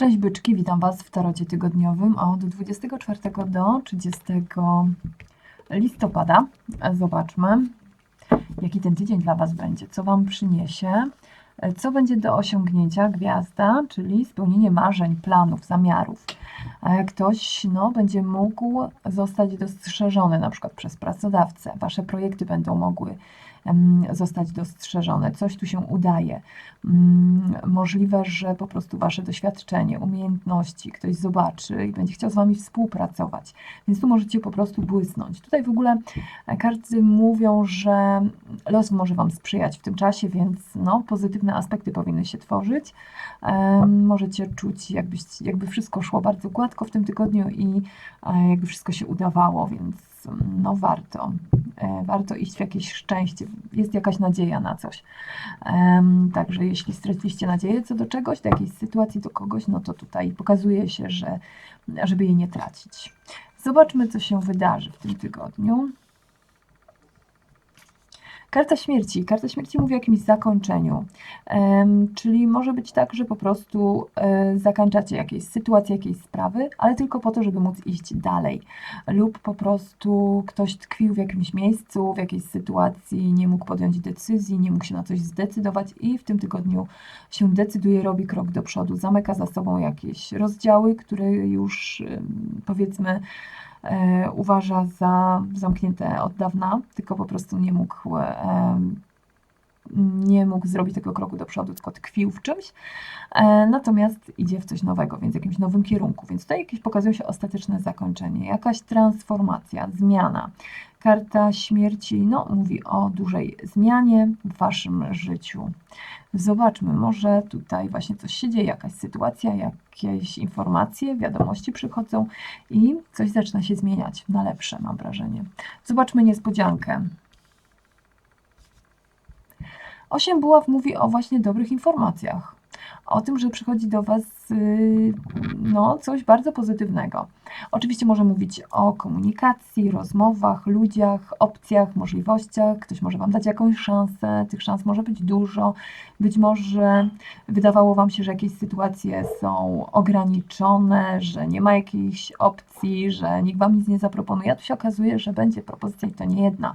Cześć byczki, witam Was w tarocie tygodniowym od 24 do 30 listopada. Zobaczmy, jaki ten tydzień dla Was będzie, co Wam przyniesie, co będzie do osiągnięcia gwiazda, czyli spełnienie marzeń, planów, zamiarów. E, Ktoś no, będzie mógł zostać dostrzeżony na przykład przez pracodawcę. Wasze projekty będą mogły zostać dostrzeżone, coś tu się udaje. Mm, Możliwe, że po prostu wasze doświadczenie, umiejętności ktoś zobaczy i będzie chciał z wami współpracować. Więc tu możecie po prostu błysnąć. Tutaj w ogóle e, karty mówią, że los może wam sprzyjać w tym czasie, więc no, pozytywne aspekty powinny się tworzyć. Możecie czuć, jakbyś, jakby wszystko szło bardzo gładko w tym tygodniu i e, jakby wszystko się udawało, więc no warto, warto iść w jakieś szczęście, jest jakaś nadzieja na coś. Także jeśli straciliście nadzieję co do czegoś, do jakiejś sytuacji, do kogoś, no to tutaj pokazuje się, że żeby jej nie tracić. Zobaczmy, co się wydarzy w tym tygodniu. Karta śmierci. Karta śmierci mówi o jakimś zakończeniu. Czyli może być tak, że po prostu e, zakończacie jakieś sytuacje, jakieś sprawy, ale tylko po to, żeby móc iść dalej. Lub po prostu ktoś tkwił w jakimś miejscu, w jakiejś sytuacji, nie mógł podjąć decyzji, nie mógł się na coś zdecydować i w tym tygodniu się decyduje, robi krok do przodu, zamyka za sobą jakieś rozdziały, które już powiedzmy uważa za zamknięte od dawna, tylko po prostu nie mógł, e, nie mógł zrobić tego kroku do przodu, tylko tkwił w czymś. E, natomiast idzie w coś nowego, więc w jakimś nowym kierunku. Więc tutaj jakieś pokazuje się ostateczne zakończenie, jakaś transformacja, zmiana. Karta śmierci no, mówi o dużej zmianie w waszym życiu. Zobaczmy, może tutaj właśnie coś się dzieje, jakaś sytuacja, jakieś informacje, wiadomości przychodzą i coś zaczyna się zmieniać na lepsze, mam wrażenie. Zobaczmy niespodziankę. Osiem buław mówi o właśnie dobrych informacjach. O tym, że przychodzi do Was yy, no, coś bardzo pozytywnego. Oczywiście może mówić o komunikacji, rozmowach, ludziach, opcjach, możliwościach. Ktoś może Wam dać jakąś szansę. Tych szans może być dużo. Być może wydawało Wam się, że jakieś sytuacje są ograniczone, że nie ma jakiejś opcji, że nikt Wam nic nie zaproponuje. A tu się okazuje, że będzie propozycja i to nie jedna.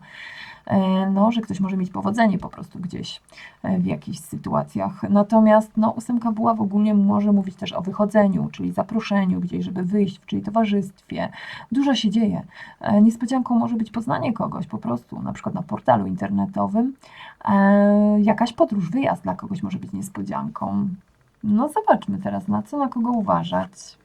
E, No, że ktoś może mieć powodzenie po prostu gdzieś e, w jakichś sytuacjach. Natomiast no, ósemka buław ogólnie może mówić też o wychodzeniu, czyli zaproszeniu gdzieś, żeby wyjść, czyli towarzystwie. Dużo się dzieje. E, Niespodzianką może być poznanie kogoś po prostu, na przykład na portalu internetowym. Jakaś podróż, wyjazd dla kogoś może być niespodzianką. No zobaczmy teraz, na co na kogo uważać.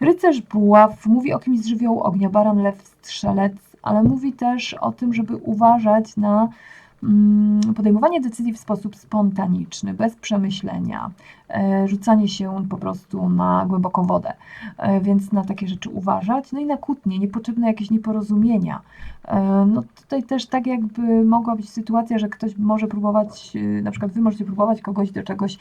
Rycerz buław mówi o kimś z żywiołu ognia, baran, lew, strzelec, ale mówi też o tym, żeby uważać na podejmowanie decyzji w sposób spontaniczny, bez przemyślenia, e, rzucanie się po prostu na głęboką wodę, e, więc na takie rzeczy uważać. No i na kłótnie, niepotrzebne jakieś nieporozumienia. E, No tutaj też tak jakby mogła być sytuacja, że ktoś może próbować, na przykład wy możecie próbować kogoś do czegoś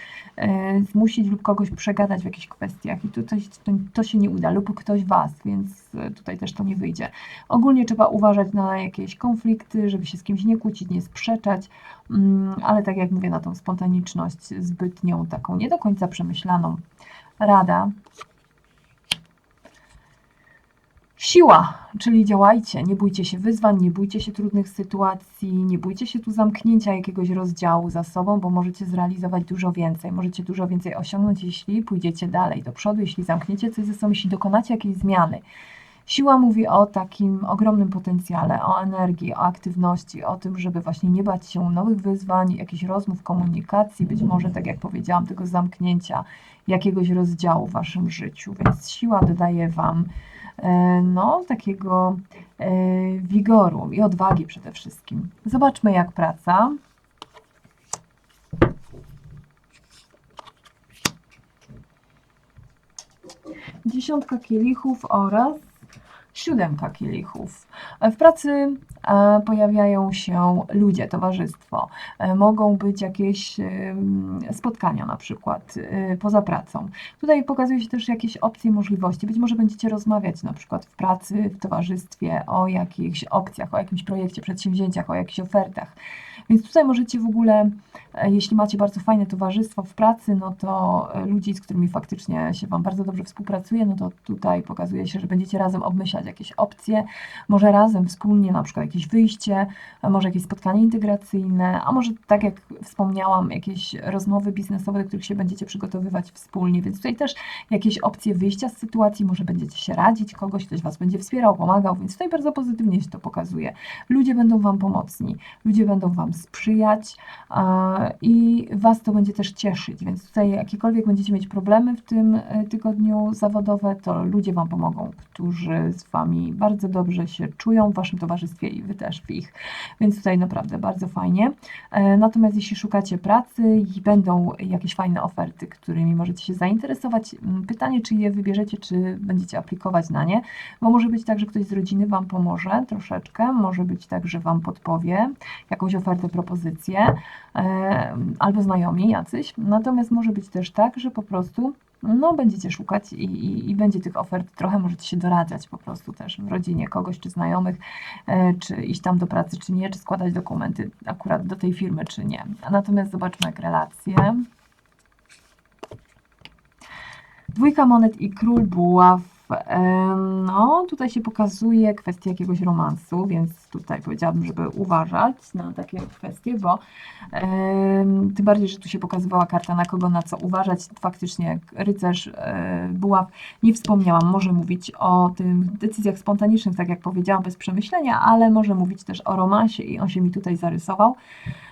zmusić lub kogoś przegadać w jakichś kwestiach i tutaj to, to się nie uda, lub ktoś was, więc tutaj też to nie wyjdzie. Ogólnie trzeba uważać na jakieś konflikty, żeby się z kimś nie kłócić, nie sprzeczać, mm, ale tak jak mówię, na tą spontaniczność zbytnią, taką nie do końca przemyślaną. Rada. Siła, czyli działajcie, nie bójcie się wyzwań, nie bójcie się trudnych sytuacji, nie bójcie się tu zamknięcia jakiegoś rozdziału za sobą, bo możecie zrealizować dużo więcej, możecie dużo więcej osiągnąć, jeśli pójdziecie dalej do przodu, jeśli zamkniecie coś ze sobą, jeśli dokonacie jakiejś zmiany. Siła mówi o takim ogromnym potencjale, o energii, o aktywności, o tym, żeby właśnie nie bać się nowych wyzwań, jakichś rozmów, komunikacji, być może, tak jak powiedziałam, tego zamknięcia jakiegoś rozdziału w waszym życiu. Więc siła dodaje wam e, no, takiego e, wigoru i odwagi przede wszystkim. Zobaczmy, jak praca. Dziesiątka kielichów oraz siódemka kielichów. W pracy pojawiają się ludzie, towarzystwo. E, Mogą być jakieś spotkania na przykład e, poza pracą. Tutaj pokazuje się też jakieś opcje, możliwości. Być może będziecie rozmawiać na przykład w pracy, w towarzystwie o jakichś opcjach, o jakimś projekcie, przedsięwzięciach, o jakichś ofertach. Więc tutaj możecie w ogóle, e, jeśli macie bardzo fajne towarzystwo w pracy, no to ludzi, z którymi faktycznie się Wam bardzo dobrze współpracuje, no to tutaj pokazuje się, że będziecie razem obmyślać jakieś opcje, może razem wspólnie na przykład jakieś wyjście, a może jakieś spotkanie integracyjne, a może tak jak wspomniałam, jakieś rozmowy biznesowe, do których się będziecie przygotowywać wspólnie, więc tutaj też jakieś opcje wyjścia z sytuacji, może będziecie się radzić kogoś, ktoś Was będzie wspierał, pomagał, więc tutaj bardzo pozytywnie się to pokazuje. Ludzie będą Wam pomocni, ludzie będą Wam sprzyjać i Was to będzie też cieszyć, więc tutaj jakiekolwiek będziecie mieć problemy w tym e, tygodniu zawodowe, to ludzie Wam pomogą, którzy z Wami bardzo dobrze się czują w Waszym towarzystwie i Wy też w ich, więc tutaj naprawdę bardzo fajnie. E, Natomiast jeśli szukacie pracy i będą jakieś fajne oferty, którymi możecie się zainteresować, m, pytanie, czy je wybierzecie, czy będziecie aplikować na nie, bo może być tak, że ktoś z rodziny Wam pomoże troszeczkę, może być tak, że Wam podpowie jakąś ofertę, propozycję, e, albo znajomi jacyś. Natomiast może być też tak, że po prostu no, będziecie szukać i, i, i będzie tych ofert trochę, możecie się doradzać po prostu też w rodzinie kogoś czy znajomych, e, czy iść tam do pracy, czy nie, czy składać dokumenty akurat do tej firmy, czy nie. Natomiast zobaczmy jak relacje. Dwójka monet i król buław. Em, No, tutaj się pokazuje kwestia jakiegoś romansu, więc tutaj powiedziałabym, żeby uważać na takie kwestie, bo em, tym bardziej, że tu się pokazywała karta na kogo, na co uważać. Faktycznie rycerz e, buław, nie wspomniałam, może mówić o tych decyzjach spontanicznych, tak jak powiedziałam, bez przemyślenia, ale może mówić też o romansie i on się mi tutaj zarysował.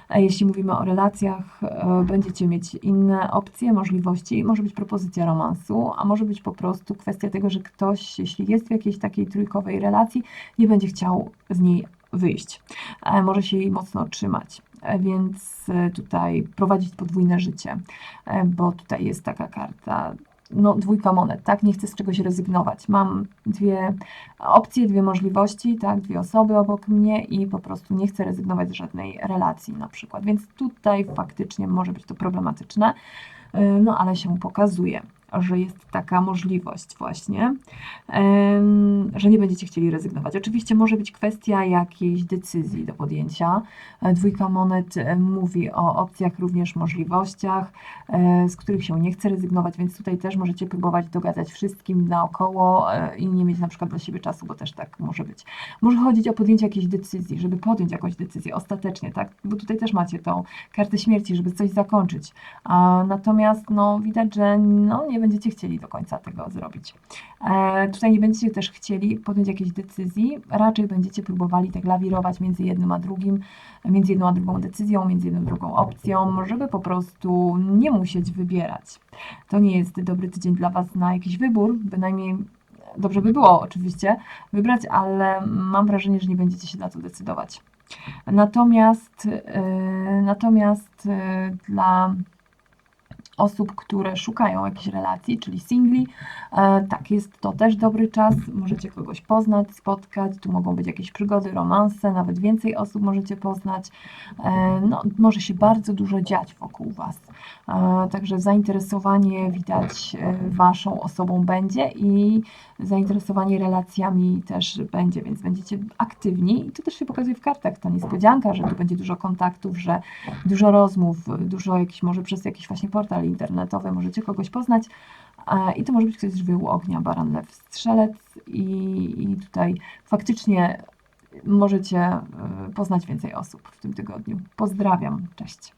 Jeśli mówimy o relacjach, e, będziecie mieć inne opcje, możliwości. Może być propozycja romansu, a może być po prostu kwestia tego, że ktoś, jeśli jest w jakiejś takiej trójkowej relacji, nie będzie chciał z niej wyjść. E, Może się jej mocno trzymać. E, Więc tutaj prowadzić podwójne życie, bo tutaj jest taka karta. No, dwójka monet, tak? Nie chcę z czegoś rezygnować. Mam dwie opcje, dwie możliwości, tak? Dwie osoby obok mnie i po prostu nie chcę rezygnować z żadnej relacji na przykład. Więc tutaj faktycznie może być to problematyczne, Yy, no ale się pokazuje, że jest taka możliwość właśnie, że nie będziecie chcieli rezygnować. Oczywiście może być kwestia jakiejś decyzji do podjęcia. E, Dwójka monet e, mówi o opcjach, również możliwościach, e, z których się nie chce rezygnować, więc tutaj też możecie próbować dogadać wszystkim naokoło i nie mieć na przykład dla siebie czasu, bo też tak może być. Może chodzić o podjęcie jakiejś decyzji, żeby podjąć jakąś decyzję ostatecznie, tak? Bo tutaj też macie tą kartę śmierci, żeby coś zakończyć. A, natomiast no, widać, że no, nie będziecie chcieli do końca tego zrobić. E, tutaj nie będziecie też chcieli podjąć jakiejś decyzji, raczej będziecie próbowali tak lawirować między jednym a drugim, między jedną a drugą decyzją, między jedną a drugą opcją, żeby po prostu nie musieć wybierać. To nie jest dobry tydzień dla Was na jakiś wybór, bynajmniej dobrze by było oczywiście wybrać, ale mam wrażenie, że nie będziecie się na to decydować. Natomiast, yy, natomiast yy, dla osób, które szukają jakichś relacji, czyli singli. E, tak, jest to też dobry czas. Możecie kogoś poznać, spotkać. Tu mogą być jakieś przygody, romanse, nawet więcej osób możecie poznać. E, no, może się bardzo dużo dziać wokół Was. E, także zainteresowanie widać Waszą osobą będzie i zainteresowanie relacjami też będzie, więc będziecie aktywni. I to też się pokazuje w kartach, ta niespodzianka, że tu będzie dużo kontaktów, że dużo rozmów, dużo jakiś, może przez jakiś właśnie portal internetowy możecie kogoś poznać. I to może być ktoś z żywiołu ognia, baran, lew, strzelec i, i tutaj faktycznie możecie e, poznać więcej osób w tym tygodniu. Pozdrawiam, cześć.